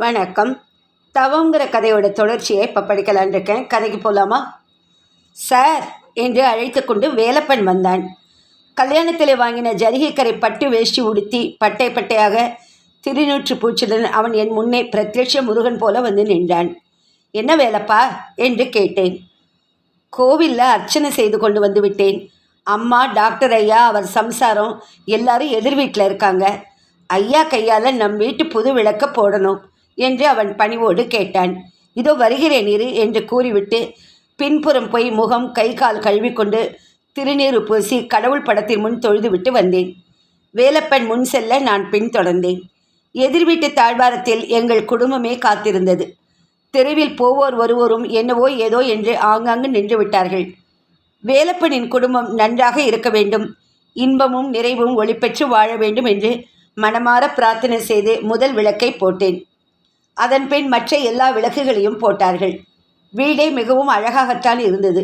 வணக்கம். தவங்கிற கதையோட தொடர்ச்சியை இப்போ படிக்கலான் இருக்கேன். கதைக்கு போகலாமா சார் என்று அழைத்து கொண்டு வேலப்பன் வந்தான். கல்யாணத்தில் வாங்கின ஜரிகைக்கரை பட்டு வேஷ்டி உடுத்தி பட்டை பட்டையாக திருநூற்று பூச்சுடன் அவன் என் முன்னே பிரத்யட்ச முருகன் போல வந்து நின்றான். என்ன வேலைப்பா? என்று கேட்டேன். கோவிலில் அர்ச்சனை செய்து கொண்டு வந்து விட்டேன். அம்மா டாக்டர் ஐயா அவர் சம்சாரம் எல்லாரும் எதிர் வீட்டில் இருக்காங்க. ஐயா கையால் நம் வீட்டு புது விளக்க போடணும். என்று அவன் பணிவோடு கேட்டான். இதோ வருகிறேன் இரு என்று கூறிவிட்டு பின்புறம் போய் முகம் கை கால் கழுவிக்கொண்டு திருநீறு பூசி கடவுள் படத்தின் முன் தொழுதுவிட்டு வந்தேன். வேலப்பன் முன் செல்ல நான் பின்தொடர்ந்தேன். எதிர் வீட்டு தாழ்வாரத்தில் எங்கள் குடும்பமே காத்திருந்தது. தெருவில் போவோர் வருவோரும் என்னவோ ஏதோ என்று ஆங்காங்கு நின்று விட்டார்கள். வேலப்பனின் குடும்பம் நன்றாக இருக்க வேண்டும். இன்பமும் நிறைவும் ஒளிபெற்று வாழ வேண்டும் என்று மனமாற பிரார்த்தனை செய்து முதல் விளக்கை போட்டேன். அதன் பின் மற்ற எல்லா விளக்குகளையும் போட்டார்கள். வீடே மிகவும் அழகாகத்தான் இருந்தது.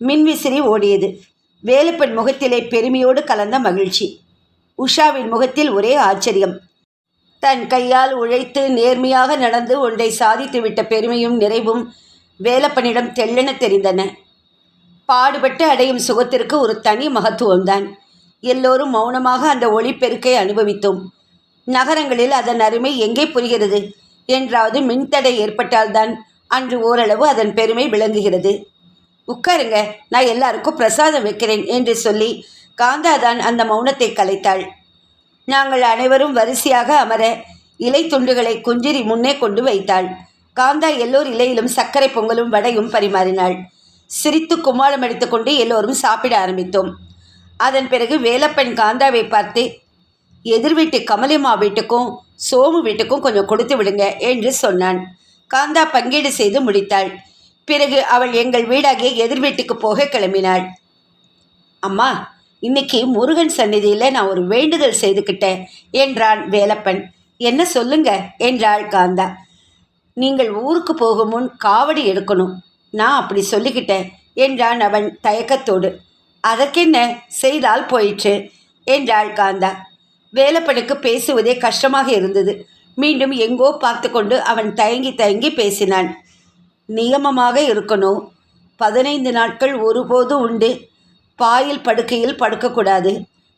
மின்விசிறி ஓடியது. வேலுப்பன் முகத்திலே பெருமையோடு கலந்த மகிழ்ச்சி. உஷாவின் முகத்தில் ஒரே ஆச்சரியம். தன் கையால் உழைத்து நேர்மையாக நடந்து ஒன்றை சாதித்துவிட்ட பெருமையும் நிறைவும் வேலப்பனிடம் தெள்ளென தெரிந்தன. பாடுபட்டு அடையும் சுகத்திற்கு ஒரு தனி மகத்துவம்தான். எல்லோரும் மௌனமாக அந்த ஒளிப்பெருக்கை அனுபவித்தோம். நகரங்களில் அதன் அருமை எங்கே புரிகிறது? என்றாவது மின்தடை ஏற்பட்டால்தான் அன்று ஓரளவு அதன் பெருமை விளங்குகிறது. உட்காருங்க நான் எல்லாருக்கும் பிரசாதம் வைக்கிறேன் என்று சொல்லி காந்தாதான் அந்த மௌனத்தை கலைத்தாள். நாங்கள் அனைவரும் வரிசையாக அமர இலை துண்டுகளை குஞ்சிரி முன்னே கொண்டு வைத்தாள். காந்தா எல்லோர் இலையிலும் சர்க்கரை பொங்கலும் வடையும் பரிமாறினாள். சிரித்து கும்மாளம் எடுத்துக்கொண்டு எல்லோரும் சாப்பிட ஆரம்பித்தோம். அதன் பிறகு வேலப்பன் காந்தாவை பார்த்து எதிர் வீட்டு கமலிமா வீட்டுக்கும் சோமு வீட்டுக்கும் கொஞ்சம் கொடுத்து விடுங்க என்று சொன்னான். காந்தா பங்கீடு செய்து முடித்தாள். பிறகு அவள் எங்கள் வீடாகிய எதிர் வீட்டுக்கு போக கிளம்பினாள். அம்மா இன்னைக்கு முருகன் சந்நிதியில் நான் ஒரு வேண்டுதல் செய்துக்கிட்டேன் என்றான் வேலப்பன். என்ன சொல்லுங்க என்றாள் காந்தா. நீங்கள் ஊருக்கு போகும் முன் காவடி எடுக்கணும். நான் அப்படி சொல்லிக்கிட்டேன் என்றான் அவன் தயக்கத்தோடு. அதற்கென்ன? செய்தால் போயிற்று என்றாள் காந்தா. வேலப்பனுக்கு பேசுவதே கஷ்டமாக இருந்தது. மீண்டும் எங்கோ பார்த்து கொண்டு அவன் தயங்கி தயங்கி பேசினான். நியமமாக இருக்கணும் பதினைந்து நாட்கள் ஒருபோதும் உண்டு. பாயில் படுக்கையில் படுக்கக்கூடாது.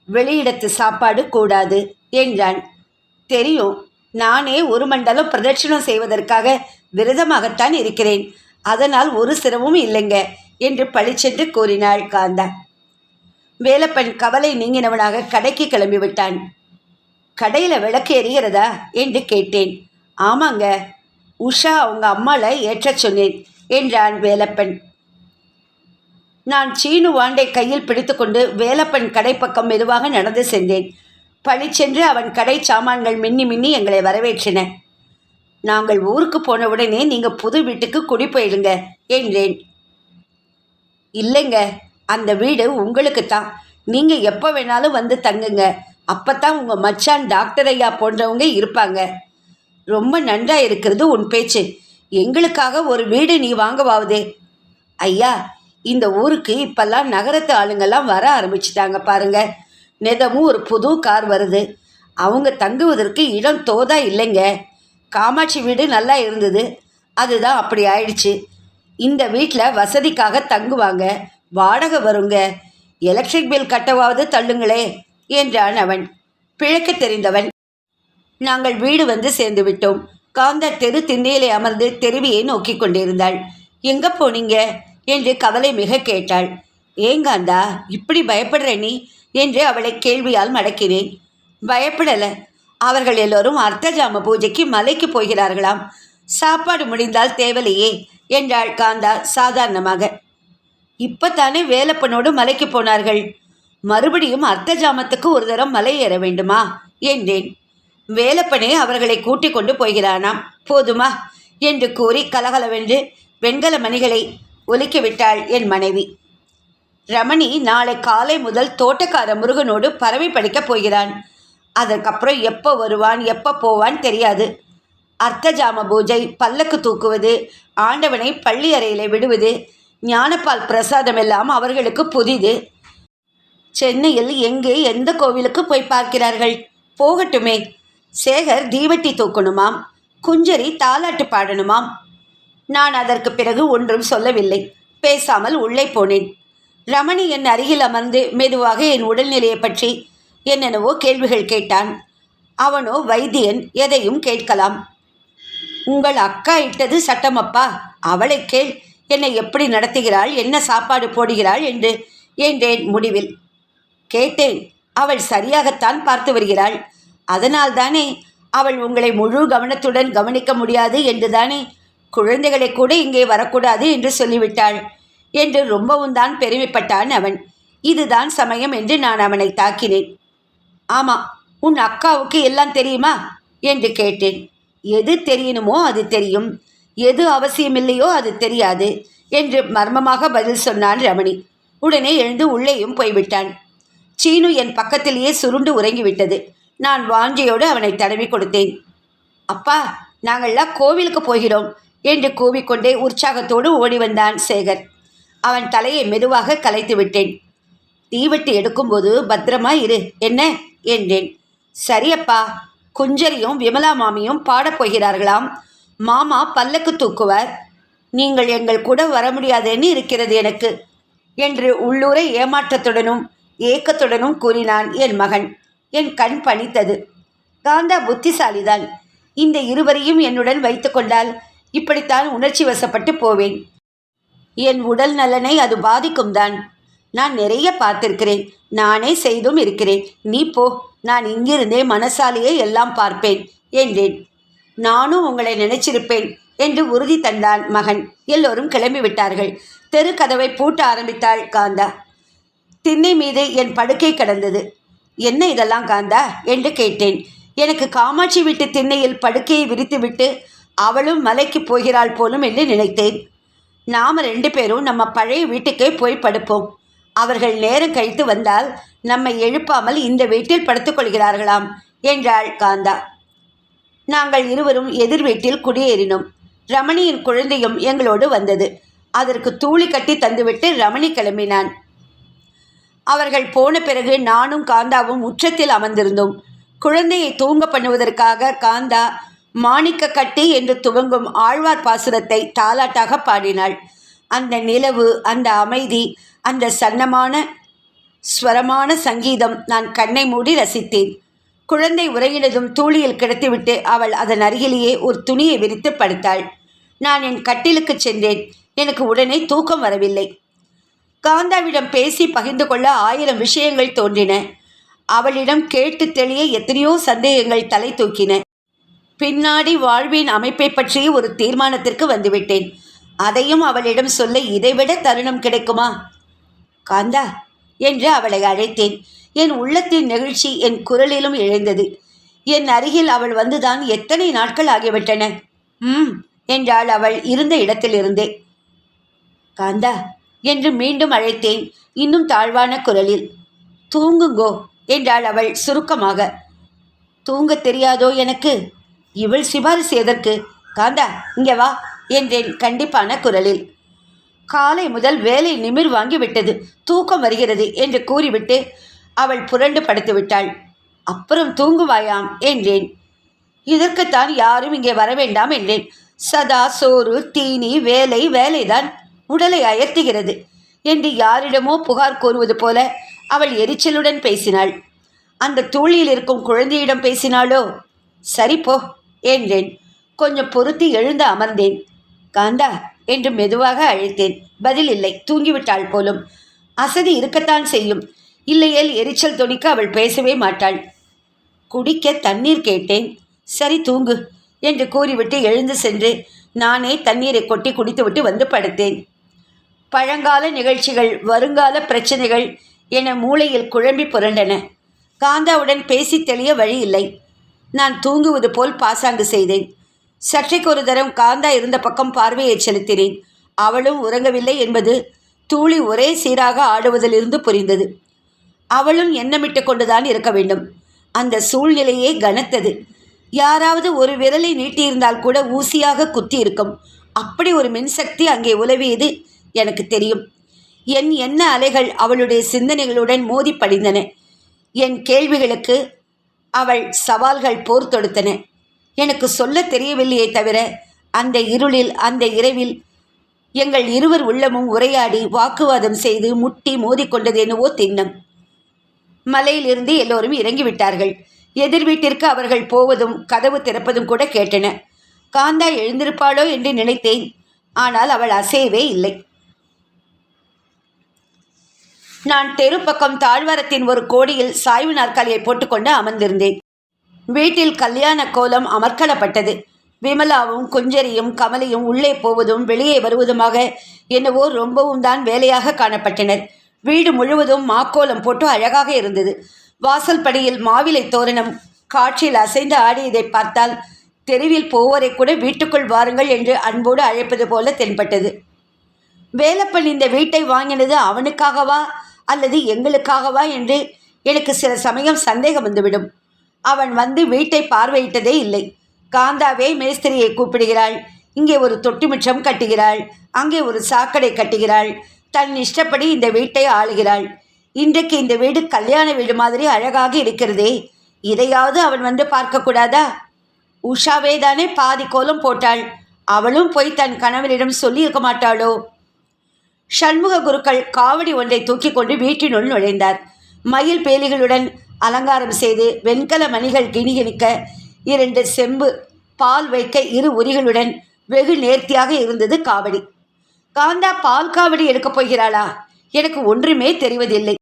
வெளியிடத்து சாப்பாடு கூடாது என்றான். தெரியும். நானே ஒரு மண்டலம் பிரதட்சணம் செய்வதற்காக விரதமாகத்தான் இருக்கிறேன். அதனால் ஒரு சிரமும் இல்லைங்க என்று பளிச்சென்று கூறினாள் காந்தா. வேலப்பன் கவலை நீங்கினவனாக கடைக்கு கிளம்பிவிட்டான். கடையில் விளக்கு எரிகிறதா என்று கேட்டேன். ஆமாங்க உஷா அவங்க அம்மாவை ஏற்றச் சொன்னேன் என்றான் வேலப்பன். நான் சீனு வாண்டை கையில் பிடித்துக்கொண்டு வேலப்பன் கடை பக்கம் மெதுவாக நடந்து சென்றேன். பழிச்சென்று அவன் கடை சாமான்கள் மின்னி மின்னி எங்களை வரவேற்றின. நாங்கள் ஊருக்கு போன உடனே நீங்கள் புது வீட்டுக்கு குடி போயிடுங்க என்றேன். இல்லைங்க அந்த வீடு உங்களுக்கு தான் நீங்கள் எப்போ வேணாலும் வந்து தங்குங்க. அப்போ தான் உங்கள் மச்சான் டாக்டர் ஐயா போன்றவங்க இருப்பாங்க. ரொம்ப நன்றாக இருக்கிறது உன் பேச்சு. எங்களுக்காக ஒரு வீடு நீ வாங்கவாவுதே. ஐயா இந்த ஊருக்கு இப்பெல்லாம் நகரத்து ஆளுங்கெல்லாம் வர ஆரம்பிச்சிட்டாங்க பாருங்க. நிதமும் ஒரு புது கார் வருது. அவங்க தங்குவதற்கு இடம் தோதா இல்லைங்க. காமாட்சி வீடு நல்லா இருந்தது. அதுதான் அப்படி ஆயிடுச்சு. இந்த வீட்டில் வசதிக்காக தங்குவாங்க. வாடகை வருங்க. எலக்ட்ரிக் பில் கட்டவாவது தள்ளுங்களே. என்றான் அவன். பிழைக்க தெரிந்தவன். நாங்கள் வீடு வந்து சேர்ந்து விட்டோம். காந்தா தெரு திண்ணையிலே அமர்ந்து தெருவியை நோக்கி கொண்டிருந்தாள். எங்க போனீங்க? என்று கவலை மிக கேட்டாள். ஏங்காந்தா இப்படி பயப்படுற நீ? என்று அவளை கேள்வியால் மடக்கினேன். பயப்படல. அவர்கள் எல்லோரும் அர்த்தஜாம பூஜைக்கு மலைக்கு போகிறார்களாம். சாப்பாடு முடிந்தால் தேவலையே என்றாள் காந்தா சாதாரணமாக. இப்பத்தானே வேலப்பனோடு மலைக்கு போனார்கள்? மறுபடியும் அர்த்த ஜாமத்துக்கு ஒரு தரம் மலை ஏற வேண்டுமா? என்றேன். வேலப்பனே அவர்களை கூட்டிக் கொண்டு போகிறானாம். போதுமா? என்று கூறி கலகலவென்று வெண்கல மணிகளை ஒலிக்கிவிட்டாள் என் மனைவி. ரமணி நாளை காலை முதல் தோட்டக்கார முருகனோடு பறவை படிக்கப் போகிறான். அதற்கப்புறம் எப்போ வருவான் எப்போ போவான் தெரியாது. அர்த்தஜாம பூஜை பல்லக்கு தூக்குவது ஆண்டவனை பள்ளி அறையில் விடுவது ஞானப்பால் பிரசாதம் எல்லாம் அவர்களுக்கு புதிது. சென்னையில் எங்கே எந்த கோவிலுக்கு போய் பார்க்கிறார்கள்? போகட்டுமே. சேகர் தீவட்டி தூக்கணுமாம். குஞ்சரி தாலாட்டு பாடணுமாம். நான் அதற்கு பிறகு ஒன்றும் சொல்லவில்லை. பேசாமல் உள்ளே போனேன். ரமணி என் அருகில் அமர்ந்து மெதுவாக என் உடல்நிலையை பற்றி என்னென்னவோ கேள்விகள் கேட்டான். அவனோ வைத்தியன் எதையும் கேட்கலாம். உங்கள் அக்கா இட்டது சட்டமப்பா? அவளை கேள். என்னை எப்படி நடத்துகிறாள்? என்ன சாப்பாடு போடுகிறாள்? என்று என்றேன் முடிவில். கேட்டேன். அவள் சரியாகத்தான் பார்த்து வருகிறாள். அதனால்தானே அவள் உங்களை முழு கவனத்துடன் கவனிக்க முடியாது என்றுதானே குழந்தைகளை கூட இங்கே வரக்கூடாது என்று சொல்லிவிட்டாள். என்று ரொம்பவும் தான் பெருமைப்பட்டான் அவன். இதுதான் சமயம் என்று நான் அவனை தாக்கினேன். ஆமாம் உன் அக்காவுக்கு எல்லாம் தெரியுமா? என்று கேட்டேன். எது தெரியணுமோ அது தெரியும். எது அவசியமில்லையோ அது தெரியாது என்று மர்மமாக பதில் சொன்னான் ரமணி. உடனே எழுந்து உள்ளேயும் போய்விட்டான். சீனு என் பக்கத்திலேயே சுருண்டு உறங்கிவிட்டது. நான் வாஞ்சியோடு அவனை தடவி கொடுத்தேன். அப்பா நாங்கள்லாம் கோவிலுக்கு போகிறோம் என்று கூவிக்கொண்டே உற்சாகத்தோடு ஓடி வந்தான் சேகர். அவன் தலையை மெதுவாக கலைத்து விட்டேன். தீவெட்டு எடுக்கும்போது பத்திரமா இரு என்ன? என்றேன். சரியப்பா குஞ்சரியும் விமலா மாமியும் பாடப் போகிறார்களாம். மாமா பல்லக்கு தூக்குவார். நீங்கள் எங்கள் கூட வர முடியாதுன்னு இருக்கிறது எனக்கு. என்று உள்ளூரை ஏமாற்றத்துடனும் ஏக்கத்துடனும் கூறினான் என் மகன் என் கண் பணித்தது. காந்தா புத்திசாலிதான். இந்த இருவரையும் என்னுடன் வைத்துக்கொண்டால் இப்படித்தான் உணர்ச்சி வசப்பட்டு போவேன். என் உடல் நலனை அது பாதிக்கும் தான். நான் நிறைய பார்த்திருக்கிறேன். நானே செய்தும் இருக்கிறேன். நீ போ. நான் இங்கிருந்தே மனசாலேயே எல்லாம் பார்ப்பேன் என்றேன். நானும் உங்களை நினைச்சிருப்பேன் என்று உறுதி தந்தான் மகன். எல்லோரும் கிளம்பி விட்டார்கள் தெரு கதவை பூட்ட ஆரம்பித்தாள் காந்தா. திண்ணை மீது என் படுக்கை கிடந்தது. என்ன இதெல்லாம் காந்தா என்று கேட்டேன். எனக்கு காமாட்சி வீட்டு திண்ணையில் படுக்கையை விரித்துவிட்டு அவளும் மலைக்கு போகிறாள் போலும் என்று நினைத்தேன். நாம் ரெண்டு பேரும் நம்ம பழைய வீட்டுக்கே போய் படுப்போம். அவர்கள் நேரம் கழித்து வந்தால் நம்மை எழுப்பாமல் இந்த வீட்டில் படுத்துக்கொள்கிறார்களாம் என்றாள் காந்தா. நாங்கள் இருவரும் எதிர் வீட்டில் குடியேறினோம். ரமணியின் குழந்தையும் எங்களோடு வந்தது. அதற்கு தூளி கட்டி தந்துவிட்டு ரமணி கிளம்பினான். அவர்கள் போன பிறகு நானும் காந்தாவும் உச்சத்தில் அமர்ந்திருந்தோம். குழந்தையை தூங்க பண்ணுவதற்காக காந்தா மாணிக்க கட்டி என்று துவங்கும் ஆழ்வார் பாசுரத்தை தாலாட்டாக பாடினாள். அந்த நிலவு அந்த அமைதி அந்த சன்னமான ஸ்வரமான சங்கீதம் நான் கண்ணை மூடி ரசித்தேன். குழந்தை உறங்கினதும் தூளியில் கிடத்திவிட்டு அவள் அதன் அருகிலேயே ஒரு துணியை விரித்து படுத்தாள். நான் என் கட்டிலுக்கு சென்றேன். எனக்கு உடனே தூக்கம் வரவில்லை. காந்தாவிடம் பேசி பகிர்ந்து கொள்ள ஆயிரம் விஷயங்கள் தோன்றின. அவளிடம் கேட்டு தெளிய எத்தனையோ சந்தேகங்கள் தலை தூக்கின. பின்னாடி வாழ்வின் அமைப்பை பற்றி ஒரு தீர்மானத்திற்கு வந்துவிட்டேன். அதையும் அவளிடம் சொல்ல இதைவிட தருணம் கிடைக்குமா? காந்தா என்று அவளை அழைத்தேன். என் உள்ளத்தின் நெகிழ்ச்சி என் குரலிலும் எழுந்தது. என் அருகில் அவள் வந்துதான் எத்தனை நாட்கள் ஆகிவிட்டன? ம் என்றாள் அவள் இருந்த இடத்திலிருந்தே. காந்தா என்று மீண்டும் அழைத்தேன். இன்னும் தாழ்வான குரலில் தூங்குங்கோ என்றாள் அவள் சுருக்கமாக. தூங்க தெரியாதோ எனக்கு? இவள் சிபாரிசு எதற்கு? காந்தா இங்கே வா என்றேன் கண்டிப்பான குரலில். காலை முதல் வேலை நிமிர் வாங்கி விட்டது தூக்கம் வருகிறது என்று கூறிவிட்டு அவள் புரண்டு படுத்து விட்டாள் அப்புறம் தூங்குவாயாம் என்றேன். இதற்குத்தான் யாரும் இங்கே வர வேண்டாம் என்றேன். சதா சோறு தீனி வேலை வேலைதான். உடலை அயர்த்துகிறது என்று யாரிடமோ புகார் கூறுவது போல அவள் எரிச்சலுடன் பேசினாள். அந்த தூளியில் இருக்கும் குழந்தையிடம் பேசினாளோ? சரி போ என்றேன். கொஞ்சம் பொறுத்து எழுந்து அமர்ந்தேன். காந்தா என்று மெதுவாக அழைத்தேன். பதில் இல்லை தூங்கிவிட்டாள் போலும். அசதி இருக்கத்தான் செய்யும். இல்லையேல் எரிச்சல் துணிக்க அவள் பேசவே மாட்டாள். குடிக்க தண்ணீர் கேட்டேன். சரி தூங்கு என்று கூறிவிட்டு எழுந்து சென்று நானே தண்ணீரை கொட்டி குடித்துவிட்டு வந்து படுத்தேன். பழங்கால நிகழ்ச்சிகள் வருங்கால பிரச்சனைகள் என மூளையில் குழம்பி புரண்டன. காந்தாவுடன் பேசி தெளிய வழி இல்லை. நான் தூங்குவது போல் பாசாங்கு செய்தேன். சற்றைக்கு ஒரு தரம் காந்தா இருந்த பக்கம் பார்வையை செலுத்தினேன். அவளும் உறங்கவில்லை என்பது தூளி ஒரே சீராக ஆடுவதிலிருந்து புரிந்தது. அவளும் எண்ணமிட்டு கொண்டுதான் இருக்க வேண்டும். அந்த சூழ்நிலையே கனத்தது. யாராவது ஒரு விரலை நீட்டியிருந்தால் கூட ஊசியாக குத்தி இருக்கும் அப்படி ஒரு மின்சக்தி அங்கே உலவியது எனக்கு தெரியும். என் எண்ண அலைகள் அவளுடைய சிந்தனைகளுடன் மோதி படிந்தன என் கேள்விகளுக்கு அவள் சவால்கள் போர் தொடுத்தன. எனக்கு சொல்ல தெரியவில்லையே தவிர அந்த இருளில் அந்த இரவில் எங்கள் இருவர் உள்ளமும் உரையாடி வாக்குவாதம் செய்து முட்டி மோதிக்கொண்டது என்னவோ திண்ணம். மலையிலிருந்து எல்லோரும் இறங்கிவிட்டார்கள். எதிர் வீட்டிற்கு அவர்கள் போவதும் கதவு திறப்பதும் கூட கேட்டன. காந்தா எழுந்திருப்பாளோ? என்று நினைத்தேன். ஆனால் அவள் அசையவே இல்லை. நான் தெரு பக்கம் தாழ்வாரத்தின் ஒரு கோடியில் சாய்வு நாற்காலியை போட்டுக்கொண்டு அமர்ந்திருந்தேன். வீட்டில் கல்யாண கோலம் அமர்க்களப்பட்டது விமலாவும் குஞ்சரியும் கமலியும் உள்ளே போவதும் வெளியே வருவதுமாக என்னவோ ரொம்பவும் தான் வேலையாக காணப்பட்டனர். வீடு முழுவதும் மாக்கோலம் போட்டு அழகாக இருந்தது. வாசல் படியில் மாவிலை தோரணம் காட்சியில் அசைந்து ஆடியதை பார்த்தால் தெருவில் போவோரை கூட வீட்டுக்குள் வாருங்கள் என்று அன்போடு அழைப்பது போல தென்பட்டது. வேலப்பன் இந்த வீட்டை வாங்கினது அவனுக்காகவா? அல்லது எங்களுக்காகவா என்று எனக்கு சில சமயம் சந்தேகம் வந்துவிடும். அவன் வந்து வீட்டை பார்வையிட்டதே இல்லை. காந்தாவே மேஸ்திரியை கூப்பிடுகிறாள். இங்கே ஒரு தொட்டிமிச்சம் கட்டுகிறாள். அங்கே ஒரு சாக்கடை கட்டுகிறாள். தன் இஷ்டப்படி இந்த வீட்டை ஆளுகிறாள். இன்றைக்கு இந்த வீடு கல்யாண வீடு மாதிரி அழகாக இருக்கிறதே. இதையாவது அவன் வந்து பார்க்கக்கூடாதா? உஷாவே தானே பாதி கோலம் போட்டாள். அவளும் போய் தன் கணவனிடம் சொல்லியிருக்க மாட்டாளோ? சண்முக குருக்கள் காவடி ஒன்றை தூக்கி கொண்டு வீட்டினுள் நுழைந்தார். மயில் பேலிகளுடன் அலங்காரம் செய்து வெண்கல மணிகள் கிணிகிணிக்க இரண்டு செம்பு பால் வைக்க இரு உரிகளுடன் வெகு நேர்த்தியாக இருந்தது காவடி. காந்தா பால் காவடி எடுக்கப் போகிறாளா? எனக்கு ஒன்றுமே தெரிவதில்லை.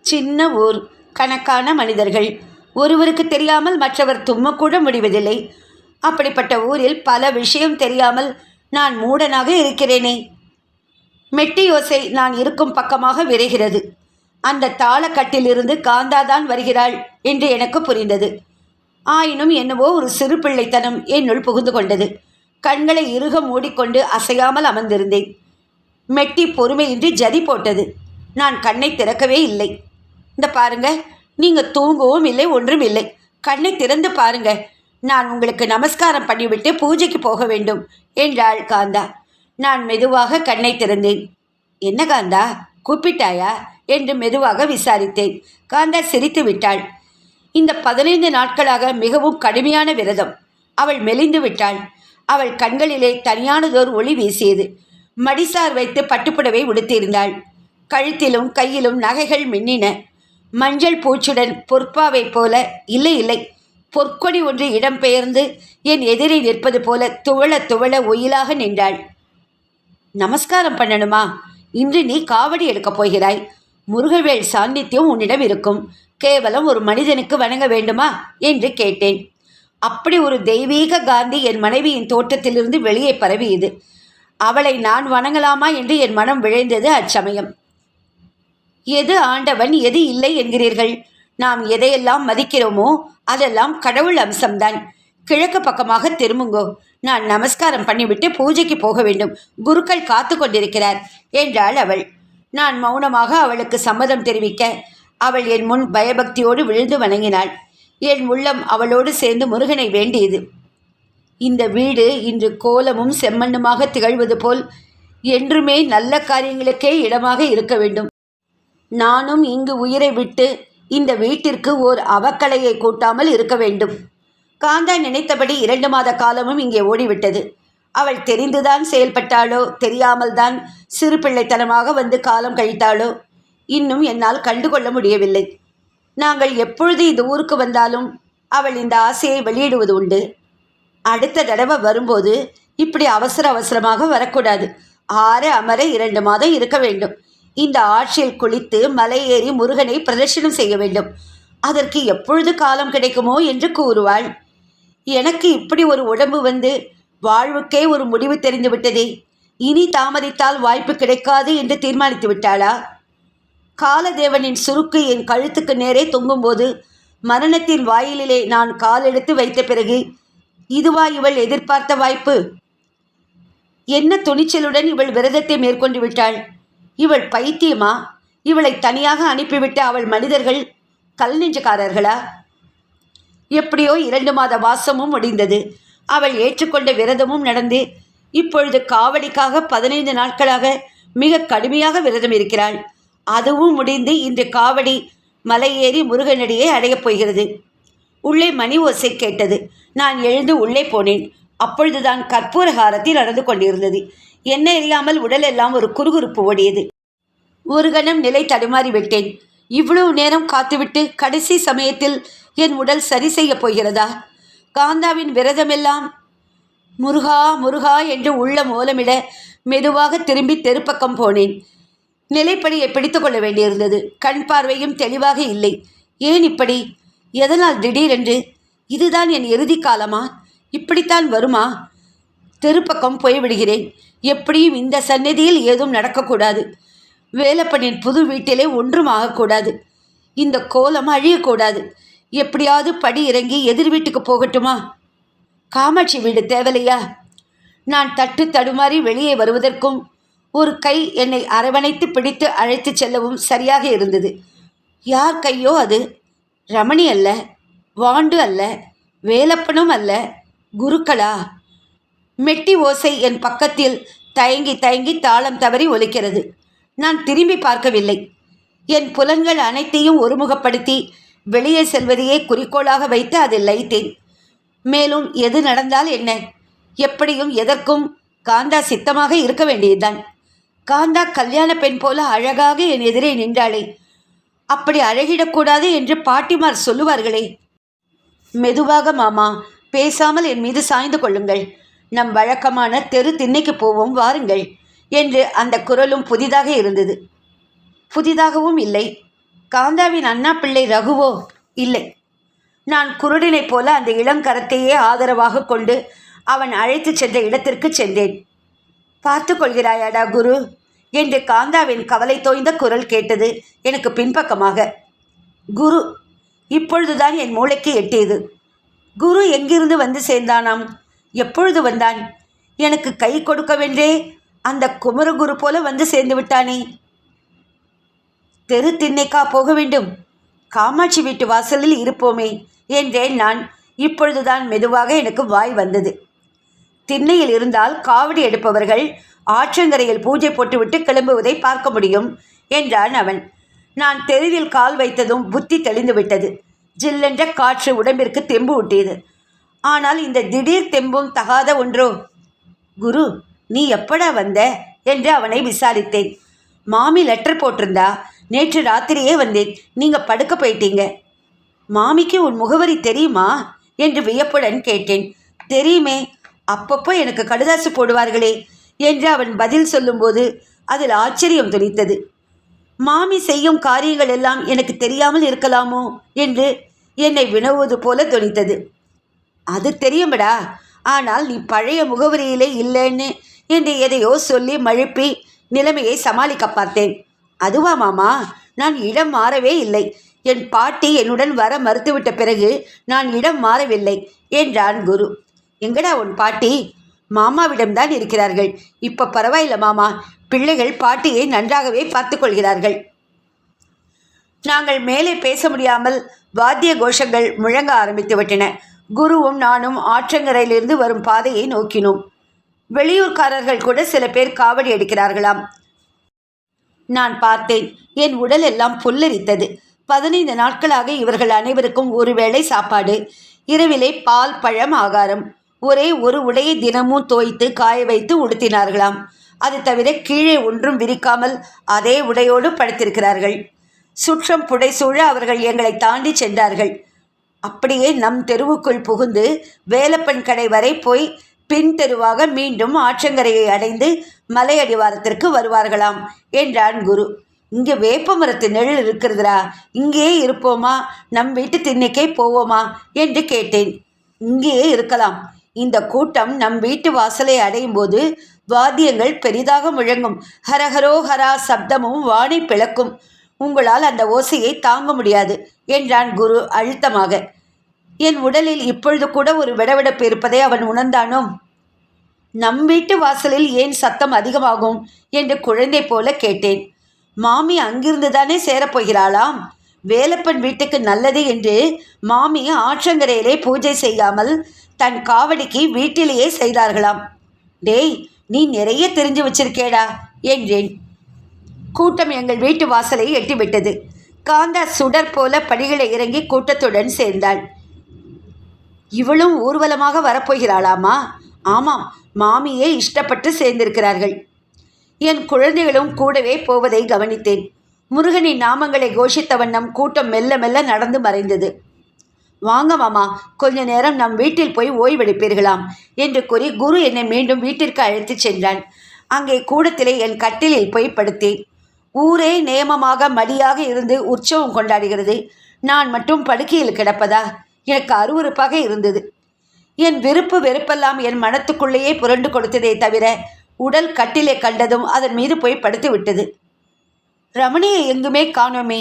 சின்ன ஊர் கணக்கான மனிதர்கள். ஒருவருக்கு தெரியாமல் மற்றவர் தும்மக்கூட முடிவதில்லை. அப்படிப்பட்ட ஊரில் பல விஷயம் தெரியாமல் நான் மூடனாக இருக்கிறேனே. மெட்டியோசை நான் இருக்கும் பக்கமாக விரைகிறது. அந்த தாளக்கட்டிலிருந்து காந்தாதான் வருகிறாள் என்று எனக்கு புரிந்தது. ஆயினும் என்னவோ ஒரு சிறு பிள்ளைத்தனம் என்னுள் புகுந்து கொண்டது. கண்களை இறுக மூடிக்கொண்டு அசையாமல் அமர்ந்திருந்தேன். மெட்டி பொறுமையின்றி ஜதி போட்டது. நான் கண்ணை திறக்கவே இல்லை. இந்த பாருங்க நீங்கள் தூங்கவும் இல்லை ஒன்றும் இல்லை. கண்ணை திறந்து பாருங்க. நான் உங்களுக்கு நமஸ்காரம் பண்ணிவிட்டு பூஜைக்கு போக வேண்டும் என்றாள் காந்தா. நான் மெதுவாக கண்ணை திறந்தேன். என்ன காந்தா கூப்பிட்டாயா? என்று மெதுவாக விசாரித்தேன். காந்தா சிரித்து விட்டாள். இந்த பதினைந்து நாட்களாக மிகவும் கடுமையான விரதம். அவள் மெலிந்து விட்டாள். அவள் கண்களிலே தனியானதோர் ஒளி வீசியது. மடிசார் வைத்து பட்டுப்புடவை உடுத்தியிருந்தாள். கழுத்திலும் கையிலும் நகைகள் மின்னின. மஞ்சள் பூச்சுடன் பொற்பாவை போல இல்லை இல்லை. பொற்கொடி ஒன்று இடம்பெயர்ந்து என் எதிரே நிற்பது போல துவள துவள ஒயிலாக நின்றாள். நமஸ்காரம் பண்ணணுமா? இன்று நீ காவடி எடுக்கப் போகிறாய். முருகவேல் சாநித்தியம் உன்னிடம் இருக்கும். கேவலம் ஒரு மனிதனுக்கு வணங்க வேண்டுமா? என்று கேட்டேன். அப்படி ஒரு தெய்வீக காந்தி என் மனைவியின் தோட்டத்திலிருந்து வெளியே பரவியது அவளை நான் வணங்கலாமா என்று என் மனம் விழைந்தது அச்சமயம். எது ஆண்டவன் எது இல்லை என்கிறீர்கள்? நாம் எதையெல்லாம் மதிக்கிறோமோ அதெல்லாம் கடவுள் அம்சம்தான். கிழக்கு பக்கமாக திரும்புங்கோ. நான் நமஸ்காரம் பண்ணிவிட்டு பூஜைக்கு போக வேண்டும். குருக்கள் காத்து கொண்டிருக்கிறார் என்றாள் அவள். நான் மௌனமாக அவளுக்கு சம்மதம் தெரிவிக்க அவள் என் முன் பயபக்தியோடு விழுந்து வணங்கினாள். என் உள்ளம் அவளோடு சேர்ந்து முருகனை வேண்டியது. இந்த வீடு இன்று கோலமும் செம்மண்ணுமாக திகழ்வது போல் என்றுமே நல்ல காரியங்களுக்கே இடமாக இருக்க வேண்டும். நானும் இங்கு உயிரை விட்டு இந்த வீட்டிற்கு ஓர் அவக்கலையை கூட்டாமல் இருக்க வேண்டும். காந்தா நினைத்தபடி இரண்டு மாத காலமும் இங்கே ஓடிவிட்டது. அவள் தெரிந்துதான் செயல்பட்டாளோ தெரியாமல் தான் சிறு பிள்ளைத்தனமாக வந்து காலம் கழித்தாளோ இன்னும் என்னால் கண்டுகொள்ள முடியவில்லை. நாங்கள் எப்பொழுது இந்த ஊருக்கு வந்தாலும் அவள் இந்த ஆசையை வெளியிடுவது உண்டு. அடுத்த தடவை வரும்போது இப்படி அவசர அவசரமாக வரக்கூடாது. ஆற அமர இரண்டு மாதம் இருக்க வேண்டும். இந்த ஆட்சியில் குளித்து மலை ஏறி முருகனை பிரதர்ஷனம் செய்ய வேண்டும். அதற்கு எப்பொழுது காலம் கிடைக்குமோ என்று கூறுவாள். எனக்கு இப்படி ஒரு உடம்பு வந்து வாழ்வுக்கே ஒரு முடிவு தெரிந்து விட்டதே. இனி தாமதித்தால் வாய்ப்பு கிடைக்காது என்று தீர்மானித்து விட்டாளா? காலதேவனின் சுருக்கு என் கழுத்துக்கு நேரே தொங்கும்போது மரணத்தின் வாயிலிலே நான் காலெடுத்து வைத்த பிறகு இதுவா இவள் எதிர்பார்த்த வாய்ப்பு? என்ன துணிச்சலுடன் இவள் விரதத்தை மேற்கொண்டு விட்டாள்? இவள் பைத்தியமா? இவளை தனியாக அனுப்பிவிட்ட அவள் மனிதர்கள் கல் நெஞ்சக்காரர்களா? எப்படியோ இரண்டு மாத வாசமும் முடிந்தது அவள் ஏற்றுக்கொண்ட விரதமும் நடந்து இப்பொழுது காவடிக்காக பதினைந்து நாட்களாக மிக கடுமையாக விரதம் இருக்கிறாள். அதுவும் முடிந்து இன்று காவடி மலை ஏறி அடையப் போகிறது. உள்ளே மணி ஓசை கேட்டது. நான் எழுந்து உள்ளே போனேன். அப்பொழுதுதான் கற்பூர நடந்து கொண்டிருந்தது. என்ன இல்லாமல் உடலெல்லாம் ஒரு குறுகுறுப்பு ஓடியது. ஒரு கணம் நிலை தடுமாறி விட்டேன் இவ்வளவு நேரம் காத்துவிட்டு கடைசி சமயத்தில் என் உடல் சரி செய்யப் போகிறதா? காந்தாவின் விரதமெல்லாம் முருகா முருகா என்று உள்ள மூலமிட மெதுவாக திரும்பி தெருப்பக்கம் போனேன். நிலைப்படியை பிடித்து கொள்ள வேண்டியிருந்தது. கண் பார்வையும் தெளிவாக இல்லை. ஏன் இப்படி? எதனால் திடீரென்று? இதுதான் என் இறுதி காலமா? இப்படித்தான் வருமா? தெருப்பக்கம் போய்விடுகிறேன். எப்படியும் இந்த சந்நிதியில் ஏதும் நடக்கக்கூடாது. வேலப்பனின் புது வீட்டிலே ஒன்றும் ஆகக்கூடாது இந்த கோலம் அழியக்கூடாது. எப்படியாவது படி இறங்கி எதிர் வீட்டுக்கு போகட்டுமா? காமாட்சி வீடு தேவலையா நான் தட்டு தடுமாறி வெளியே வருவதற்கும் ஒரு கை என்னை அரவணைத்து பிடித்து அழைத்துச் செல்லவும் சரியாக இருந்தது. யார் கையோ அது? ரமணி அல்ல வாண்டு அல்ல வேலப்பனும் அல்ல குருக்களா? மெட்டி ஓசை என் பக்கத்தில் தயங்கி தயங்கி தாளம் தவறி ஒலிக்கிறது. நான் திரும்பி பார்க்கவில்லை. என் புலன்கள் அனைத்தையும் ஒருமுகப்படுத்தி வெளியே செல்வதையே குறிக்கோளாக வைத்து அதில் லைத்தேன் மேலும் எது நடந்தால் என்ன? எப்படியும் எதற்கும் காந்தா சித்தமாக இருக்க வேண்டியதுதான். காந்தா கல்யாண பெண் போல அழகாக என் எதிரே நின்றாளே. அப்படி அழகிடக்கூடாது என்று பாட்டிமார் சொல்லுவார்களே. மெதுவாக மாமா பேசாமல் என் மீது சாய்ந்து கொள்ளுங்கள். நம் வழக்கமான தெரு திண்ணைக்கு போவோம் வாருங்கள். என்று அந்த குரலும் புதிதாக இருந்தது. புதிதாகவும் இல்லை. காந்தாவின் அண்ணா பிள்ளை ரகுவோ இல்லை. நான் குருடினைப் போல அந்த இளங்கரத்தையே ஆதரவாக கொண்டு அவன் அழைத்துச் சென்ற இடத்திற்கு சென்றேன். பார்த்து கொள்கிறாயாடா குரு என்று காந்தாவின் கவலை தோய்ந்த குரல் கேட்டது எனக்கு பின்பக்கமாக. குரு இப்பொழுதுதான் என் மூளைக்கு எட்டியது. குரு எங்கிருந்து வந்து சேர்ந்தானாம்? எப்பொழுது வந்தான்? எனக்கு கை கொடுக்கவென்றே அந்த குமரகுரு போல வந்து சேர்ந்து விட்டானே. தெரு திண்ணைக்கா போக வேண்டும். காமாட்சி வீட்டு வாசலில் இருப்போமே என்றேன் நான். இப்பொழுதுதான் மெதுவாக எனக்கு வாய் வந்தது. திண்ணையில் இருந்தால் காவடி எடுப்பவர்கள் ஆற்றங்கரையில் பூஜை போட்டுவிட்டு கிளம்புவதை பார்க்க முடியும் என்றான் அவன். நான் தெருவில் கால் வைத்ததும் புத்தி தெளிந்து விட்டது. ஜில்லென்ற காற்று உடம்பிற்கு தெம்பு ஊட்டியது. ஆனால் இந்த திடீர் தெம்பும் தகாத ஒன்றோ? குரு நீ எப்படா வந்த? என்று அவனை விசாரித்தேன். மாமி லெட்டர் போட்டிருந்தா? நேற்று ராத்திரியே வந்தேன். நீங்கள் படுக்க போயிட்டீங்க. மாமிக்கு உன் முகவரி தெரியுமா? என்று வியப்புடன் கேட்டேன். தெரியுமே. அப்பப்போ எனக்கு கடுதாசு போடுவார்களே என்று அவன் பதில் சொல்லும்போது அதில் ஆச்சரியம் துணித்தது. மாமி செய்யும் காரியங்கள் எல்லாம் எனக்கு தெரியாமல் இருக்கலாமோ? என்று என்னை வினவுவது போல துணித்தது. அது தெரியுமடா ஆனால் நீ பழைய முகவரியிலே இல்லைன்னு என்று எதையோ சொல்லி மழுப்பி நிலைமையை சமாளிக்க பார்த்தேன். அதுவா மாமா? நான் இடம் மாறவே இல்லை. என் பாட்டி என்னுடன் வர மறுத்துவிட்ட பிறகு நான் இடம் மாறவில்லை என்றான் குரு. எங்கடா உன் பாட்டி? மாமாவிடம்தான் இருக்கிறார்கள். இப்போ பரவாயில்ல மாமா. பிள்ளைகள் பாட்டியை நன்றாகவே பார்த்து கொள்கிறார்கள் நாங்கள் மேலே பேச முடியாமல் வாத்திய கோஷங்கள் முழங்க ஆரம்பித்து விட்டன குருவும் நானும் ஆற்றங்கரையிலிருந்து வரும் பாதையை நோக்கினோம். வெளியூர்காரர்கள் கூட சில பேர் காவடி அடிக்கிறார்களாம் நான் பார்த்தேன். என் உடல் எல்லாம் புல்லரித்தது. பதினைந்து நாட்களாக இவர்கள் அனைவருக்கும் ஒரு வேளை சாப்பாடு. இரவிலே பால் பழம் ஆகாரம். ஒரே ஒரு உடையை தினமும் தோய்த்து காய வைத்து உடுத்தினார்களாம். அது தவிர கீழே ஒன்றும் விரிக்காமல் அதே உடையோடு படுத்திருக்கிறார்கள். சுற்றம் புடைசூழ அவர்கள் எங்களை தாண்டி சென்றார்கள். அப்படியே நம் தெருவுக்குள் புகுந்து வேலப்பன் கடை வரை போய் பின் தெருவாக மீண்டும் ஆற்றங்கரையை அடைந்து மலையடிவாரத்திற்கு வருவார்களாம் என்றான் குரு. இங்கே வேப்ப மரத்து நிழல் இருக்கிறதுரா இங்கேயே இருப்போமா? நம் வீட்டு திண்ணைக்கே போவோமா? என்று கேட்டேன். இங்கேயே இருக்கலாம். இந்த கூட்டம் நம் வீட்டு வாசலை அடையும் போது வாத்தியங்கள் பெரிதாக முழங்கும். ஹரஹரோ ஹரா சப்தமும் வானை பிளக்கும். உங்களால் அந்த ஓசையை தாங்க முடியாது என்றான் குரு அழுத்தமாக. என் உடலில் இப்பொழுது கூட ஒரு விடவிடப்பு இருப்பதை அவன் உணர்ந்தானோ? நம் வீட்டு வாசலில் ஏன் சத்தம் அதிகமாகும் என்று குழந்தை போல கேட்டேன். மாமி அங்கிருந்து தானே சேரப்போகிறாளாம் வேலப்பன் வீட்டுக்கு நல்லது என்று மாமி ஆற்றங்கரையிலே பூஜை செய்யாமல் தன் காவடிக்கு வீட்டிலேயே செய்தார்களாம். டேய் நீ நிறைய தெரிஞ்சு வச்சிருக்கேடா என்றேன். கூட்டம் எங்கள் வீட்டு வாசலை எட்டிவிட்டது. காந்தா சுடர் போல படிகளை இறங்கி கூட்டத்துடன் சேர்ந்தாள். இவளும் ஊர்வலமாக வரப்போகிறாளாமா? ஆமாம் மாமியே இஷ்டப்பட்டு சேர்ந்திருக்கிறார்கள். என் குழந்தைகளும் கூடவே போவதை கவனித்தேன். முருகனின் நாமங்களை கோஷித்த வண்ணம் கூட்டம் மெல்ல மெல்ல நடந்து மறைந்தது. வாங்க மாமா கொஞ்ச நேரம் நம் வீட்டில் போய் ஓய்வெடுப்பீர்களாம் என்று கூறி குரு என்னை மீண்டும் வீட்டிற்கு அழைத்துச் சென்றான். அங்கே கூடத்திலே என் கட்டிலில் போய் படுத்தேன். ஊரே நேமமாக மடியாக இருந்து உற்சவம் கொண்டாடுகிறது. நான் மட்டும் படுக்கையில் கிடப்பதா? எனக்கு அருவருப்பாக இருந்தது. என் விருப்பு வெறுப்பெல்லாம் என் மனத்துக்குள்ளேயே புரண்டு கொடுத்ததே தவிர உடல் கட்டிலே கண்டதும் அதன் மீது போய் படுத்து விட்டது. ரமணியை எங்குமே காணோமே.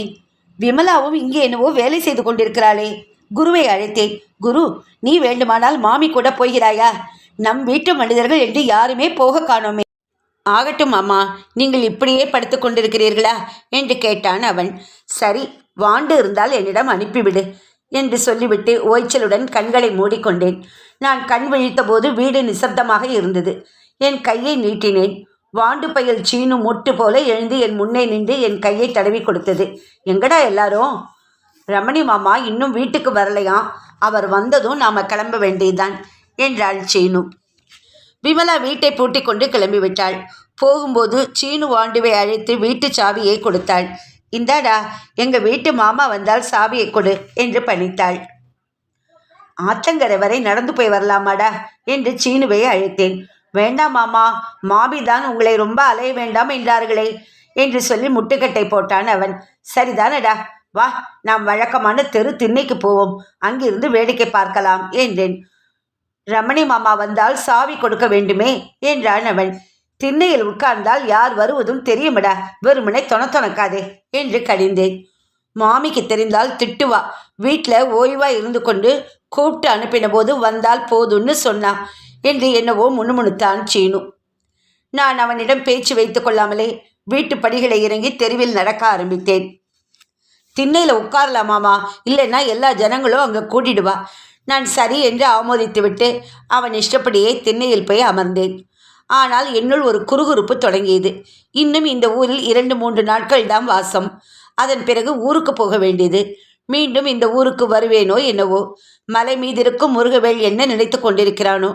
விமலாவும் இங்கே என்னவோ வேலை செய்து கொண்டிருக்கிறாளே. குருவை அழைத்தேன். குரு நீ வேண்டுமானால் மாமி கூட போகிறாயா? நம் வீட்டு மனிதர்கள் என்று யாருமே போக காணோமே. ஆகட்டும் அம்மா. நீங்கள் இப்படியே படுத்து கொண்டிருக்கிறீர்களா? என்று கேட்டான் அவன். சரி வாண்டு இருந்தால் என்னிடம் அனுப்பிவிடு. என்று சொல்லிவிட்டு ஓய்ச்சலுடன் கண்களை மூடிக்கொண்டேன். நான் கண் விழித்தபோது வீடு நிசப்தமாக இருந்தது. என் கையை நீட்டினேன். வாண்டு பயல் சீனு முட்டு போல எழுந்து என் முன்னே நின்று என் கையை தடவி கொடுத்தது. எங்கடா எல்லாரும் ரமணி மாமா இன்னும் வீட்டுக்கு வரலையாம் அவர் வந்ததும் நாம கிளம்ப வேண்டியதுதான் என்றாள் சீனு. விமலா வீட்டை பூட்டி கொண்டு கிளம்பிவிட்டாள். போகும்போது சீனு வாண்டுவை அழைத்து வீட்டு சாவியை கொடுத்தாள். இந்தாடா எங்க வீட்டு மாமா வந்தால் சாவியை கொடு என்று பணித்தாள். ஆத்தங்கரை வரை நடந்து போய் வரலாமாடா என்று சீனுவை அழைத்தேன். வேண்டாம் மாமா மாமி தான் உங்களை ரொம்ப அலைய வேண்டாம் என்றார்களே என்று சொல்லி முட்டுக்கட்டை போட்டான் அவன். சரிதானடா வா நாம் வழக்கமான தெரு திண்ணைக்கு போவோம். அங்கிருந்து வேடிக்கை பார்க்கலாம் என்றேன். ரமணி மாமா வந்தால் சாவி கொடுக்க வேண்டுமே என்றான் அவன். திண்ணையில் உட்கார்ந்தால் யார் வருவதும் தெரியுமடா. தொன தொணத்தொணக்காதே என்று கடிந்தேன். மாமிக்கு தெரிந்தால் திட்டுவா. வீட்டில் ஓய்வா இருந்து கொண்டு கூப்பிட்டு அனுப்பின போது வந்தால் போதும்னு சொன்னான் என்று என்னவோ முணுமுணுத்தான் சீனு. நான் அவனிடம் பேச்சு வைத்து கொள்ளாமலே வீட்டு படிகளை இறங்கி தெருவில் நடக்க ஆரம்பித்தேன். திண்ணையில் உட்காரலாமாமா இல்லைன்னா எல்லா ஜனங்களும் அங்கே கூட்டிடுவா. நான் சரி என்று ஆமோதித்துவிட்டு அவன் இஷ்டப்படியே திண்ணையில் போய் அமர்ந்தேன். ஆனால் என்னுள் ஒரு குறுகுறுப்பு தொடங்கியது. இன்னும் இந்த ஊரில் இரண்டு மூன்று நாட்கள் தான் வாசம். அதன் பிறகு ஊருக்கு போக வேண்டியது. மீண்டும் இந்த ஊருக்கு வருவேனோ என்னவோ. மலை மீதிருக்கும் முருகவேல் என்ன நினைத்து கொண்டிருக்கிறானோ?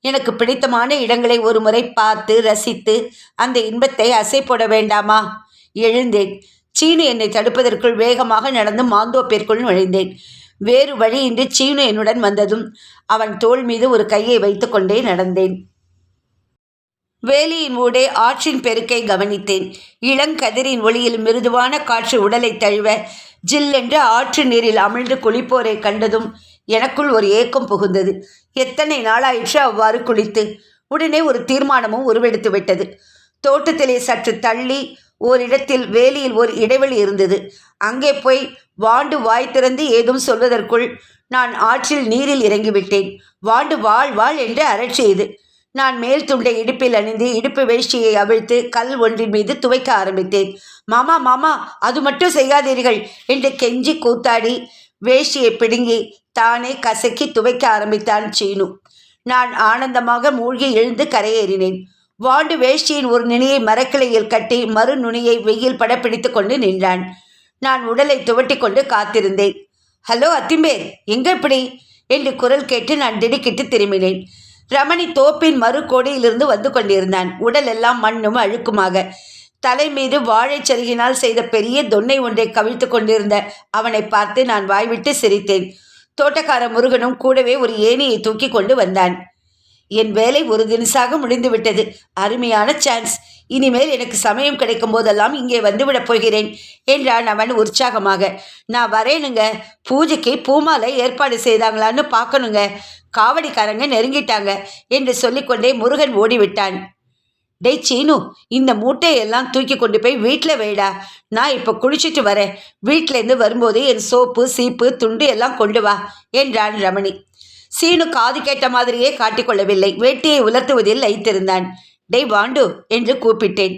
எனக்கு பிடித்தமான இடங்களை ஒரு முறை பார்த்து ரசித்து அந்த இன்பத்தை அசை போட வேண்டாமா? எழுந்தேன். சீனு என்னை தடுப்பதற்குள் வேகமாக நடந்து மாந்தோப்பிற்குள் நுழைந்தேன். வேறு வழியின்றி சீனு என்னுடன் வந்ததும் அவன் தோள் மீது ஒரு கையை வைத்துக்கொண்டே நடந்தேன். வேலியின் ஊடே ஆற்றின் பெருக்கை கவனித்தேன். இளங்கதிரின் ஒளியில் மிருதுவான காற்று உடலை தழுவ ஜில்லென்று ஆற்று நீரில் அமிழ்ந்து குளிப்போரை கண்டதும் எனக்குள் ஒரு ஏக்கம் புகுந்தது. எத்தனை நாளாயிற்று அவ்வாறு குளித்து உடனே ஒரு தீர்மானமும் உருவெடுத்து விட்டது. தோட்டத்திலே சற்று தள்ளி ஓரிடத்தில் வேலியில் ஒரு இடைவெளி இருந்தது. அங்கே போய் வாண்டு வாய் திறந்து ஏதும் சொல்வதற்குள் நான் ஆற்றில் நீரில் இறங்கிவிட்டேன். வாண்டு வாழ் வாழ் என்று அரட்சியது நான் மேல் துண்டை இடுப்பில் அணிந்து இடுப்பு வேஷ்டியை அவிழ்த்து கல் ஒன்றின் மீது துவைக்க ஆரம்பித்தேன். மாமா மாமா அது மட்டும் செய்யாதீர்கள் என்று கெஞ்சி கூத்தாடி வேஷ்டியை பிடுங்கி தானே கசக்கி துவைக்க ஆரம்பித்தான் சீனு. நான் ஆனந்தமாக மூழ்கி எழுந்து கரையேறினேன். வாண்டு வேஷ்டியின் ஒரு நுனியை மரக்கிளையில் கட்டி மறு நுனியை வெயில் பட பிடித்து கொண்டு நின்றான். நான் உடலை துவட்டி கொண்டு காத்திருந்தேன். ஹலோ அத்திம்பேர் எங்க இப்படி? என்று குரல் கேட்டு நான் திடுக்கிட்டு திரும்பினேன். ரமணி தோப்பின் மறு கோடியிலிருந்து வந்து கொண்டிருந்தான். உடல் எல்லாம் மண்ணும் அழுக்குமாக. தலை மீது வாழைச் சருகினால் செய்த பெரிய தொன்னை ஒன்றை கவிழ்த்து கொண்டிருந்த அவனை பார்த்து நான் வாய்விட்டு சிரித்தேன். தோட்டக்கார முருகனும் கூடவே ஒரு ஏணியை தூக்கி கொண்டு வந்தான். என் வேலை ஒரு தினசாக முடிந்துவிட்டது. அருமையான சான்ஸ். இனிமேல் எனக்கு சமயம் கிடைக்கும் போதெல்லாம் இங்கே வந்துவிடப் போகிறேன் என்றான் அவன் உற்சாகமாக. நான் வரேனுங்க. பூஜைக்கு பூமாலை ஏற்பாடு செய்தாங்களான்னு பார்க்கணுங்க. காவடிக்காரங்க நெருங்கிட்டாங்க என்று சொல்லிக்கொண்டே முருகன் ஓடிவிட்டான். டேய் சீனு இந்த மூட்டையெல்லாம் தூக்கி கொண்டு போய் வீட்டில் வைடா. நான் இப்போ குளிச்சுட்டு வரேன். வீட்டிலேருந்து வரும்போது என் சோப்பு சீப்பு துண்டு எல்லாம் கொண்டு வா என்றான் ரமணி. சீனு காது கேட்ட மாதிரியே காட்டிக்கொள்ளவில்லை. வேட்டியை உலர்த்துவதில் லைத்திருந்தான் டேய் வாண்டு என்று கூப்பிட்டேன்.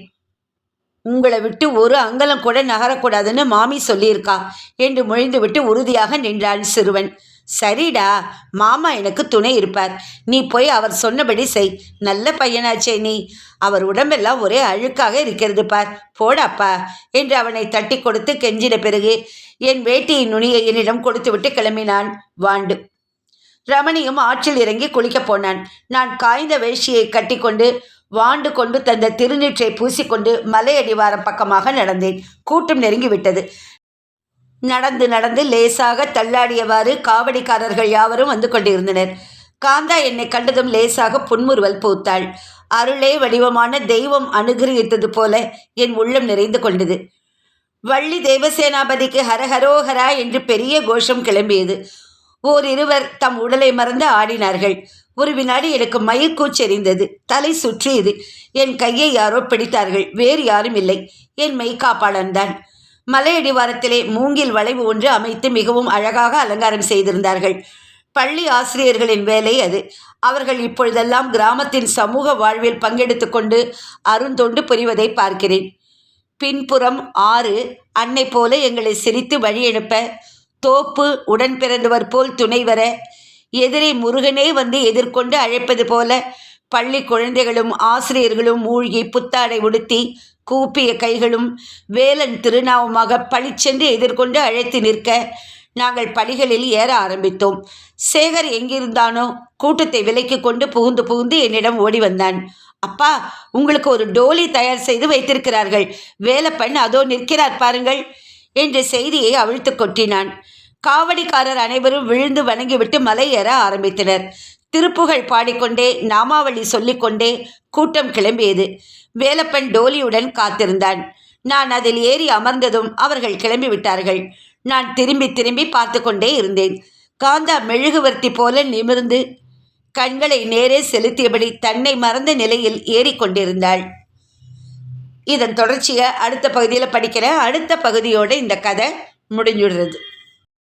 உங்களை விட்டு ஒரு அங்கலம் கூட நகரக்கூடாதுன்னு மாமி சொல்லியிருக்கா என்று முழிந்துவிட்டு உறுதியாக நின்றான் சிறுவன். சரிடா மாமா எனக்கு துணை இருப்பார். நீ போய் அவர் சொன்னபடி செய். நல்ல பையனாச்சே நீ. அவர் உடம்பெல்லாம் ஒரே அழுக்காக இருக்கிறது பார். போடாப்பா என்று அவனை தட்டி கொடுத்து கெஞ்சின பிறகு என் வேட்டியின் நுனியை என்னிடம் கொடுத்துவிட்டு கிளம்பினான் வாண்டு. ரமணியும் ஆற்றில் இறங்கி குளிக்கப் போனான். நான் காய்ந்த வேஷ்டியை கட்டிக்கொண்டு வாண்டு கொண்டு தந்த திருநீற்றை பூசிக்கொண்டு மலையடிவாரம் பக்கமாக நடந்தேன். கூட்டம் நெருங்கிவிட்டது. நடந்து நடந்து லேசாக தள்ளாடியவாறு காவடிக்காரர்கள் யாவரும் வந்து கொண்டிருந்தனர். காந்தா என்னை கண்டதும் லேசாக புன்முறுவல் பூத்தாள். அருளே வடிவமான தெய்வம் அனுகிரகித்தது போல என் உள்ளம் நிறைந்து கொண்டது. வள்ளி தேவசேனாபதிக்கு ஹரஹரோஹரா என்று பெரிய கோஷம் கிளம்பியது. ஓரிருவர் தம் உடலை மறந்து ஆடினார்கள். ஒரு வினாடி எனக்கு மயிர்கூச்செறிந்தது தலை சுற்றியது. என் கையை யாரோ பிடித்தார்கள். வேறு யாரும் இல்லை. என் மெய்காப்பாளன்தான். மலையடிவாரத்திலே மூங்கில் வளைவு ஒன்று அமைத்து மிகவும் அழகாக அலங்காரம் செய்திருந்தார்கள். பள்ளி ஆசிரியர்களின் வேலை அது. அவர்கள் இப்பொழுதெல்லாம் கிராமத்தின் சமூக வாழ்வில் பங்கெடுத்து கொண்டு அருந்தொண்டு புரிவதை பார்க்கிறேன். பின்புறம் ஆறு அன்னை போல எங்களை சிரித்து வழியனுப்ப தோப்பு உடன் பிறந்தவர் போல் துணை வர எதிரே முருகனே வந்து எதிர்கொண்டு அழைப்பது போல பள்ளி குழந்தைகளும் ஆசிரியர்களும் மூழ்கி புத்தாடை உடுத்தி கூப்பிய கைகளும் வேலன் திருநாவுமாக பளிச்சென்று எதிர்கொண்டு அழைத்து நிற்க நாங்கள் படிகளில் ஏற ஆரம்பித்தோம். சேகர் எங்கிருந்தானோ? கூட்டத்தை விலைக்கு கொண்டு புகுந்து புகுந்து என்னிடம் ஓடி வந்தான். அப்பா உங்களுக்கு ஒரு டோலி தயார் செய்து வைத்திருக்கிறார்கள். வேலப்பன் அதோ நிற்கிறார் பாருங்கள் என்ற செய்தியை அவிழ்த்து கொட்டினான். காவடிக்காரர் அனைவரும் விழுந்து வணங்கிவிட்டு மலை ஏற ஆரம்பித்தனர். திருப்புகழ் பாடிக்கொண்டே நாமாவளி சொல்லிக்கொண்டே கூட்டம் கிளம்பியது. வேலப்பன் டோலியுடன் காத்திருந்தான். நான் அதில் ஏறி அமர்ந்ததும் அவர்கள் கிளம்பிவிட்டார்கள். நான் திரும்பி திரும்பி பார்த்து கொண்டே இருந்தேன். காந்தா மெழுகுவர்த்தி போல நிமிர்ந்து கண்களை நேரே செலுத்தியபடி தன்னை மறந்த நிலையில் ஏறிக்கொண்டிருந்தாள். இதன் தொடர்ச்சியை அடுத்த பகுதியில் படிக்கிறேன். அடுத்த பகுதியோடு இந்த கதை முடிஞ்சுடுறது.